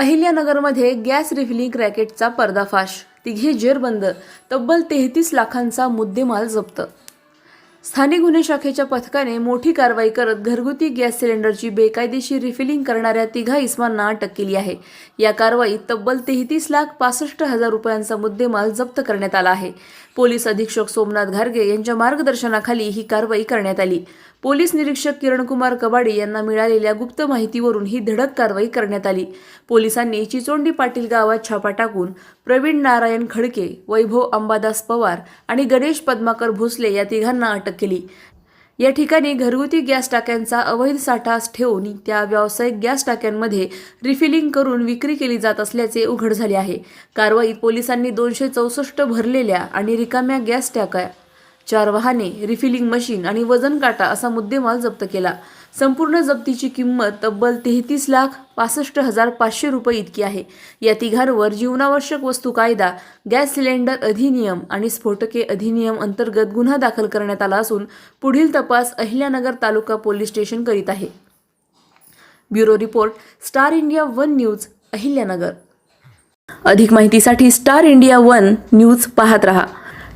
अहिल्यानगरमध्ये gas refilling रॅकेटचा पर्दाफाश. तिघे जेरबंद तब्बल तेहतीस लाखांचा मुद्देमाल जप्त स्थानिक गुन्हे शाखेच्या पथकाने मोठी कारवाई करत घरगुती गॅस सिलेंडरची बेकायदेशीर रिफिलिंग करणाऱ्या तिघा इस्मांना अटक केली आहे. या कारवाईत तब्बल तेहतीस लाख पासष्ट हजार रुपयांचा मुद्देमाल जप्त करण्यात आला आहे. पोलीस अधीक्षक सोमनाथ घारगे यांच्या मार्गदर्शनाखाली ही कारवाई करण्यात आली. पोलीस निरीक्षक किरणकुमार कबाडे यांना मिळालेल्या गुप्त माहितीवरून ही धडक कारवाई करण्यात आली. पोलिसांनी चिचोंडी पाटील गावात छापा टाकून प्रवीण नारायण खडके वैभव अंबादास पवार आणि गणेश पद्माकर भोसले या तिघांना अटक केली. या ठिकाणी घरगुती गॅस टाक्यांचा अवैध साठा ठेवून त्या व्यावसायिक गॅस टाक्यांमध्ये रिफिलिंग करून विक्री केली जात असल्याचे उघड झाले आहे. कारवाईत पोलिसांनी दोनशे चौसष्ट भरलेल्या आणि रिकाम्या गॅस टाक्या चार वाहने रिफिलिंग मशीन आणि वजन काटा असा मुद्देमाल जप्त केला. संपूर्ण जप्तीची किंमत तब्बल तेहतीस लाख पासष्ट हजार पाचशे रुपये इतकी आहे. या तिघांवर जीवनावश्यक वस्तू कायदा गॅस सिलेंडर अधिनियम आणि स्फोटके अधिनियम अंतर्गत गुन्हा दाखल करण्यात आला असून पुढील तपास अहिल्यानगर तालुका पोलीस स्टेशन करीत आहे. Bureau report star India one news Ahilyanagar. अधिक माहितीसाठी स्टार इंडिया वन न्यूज पाहत रहा.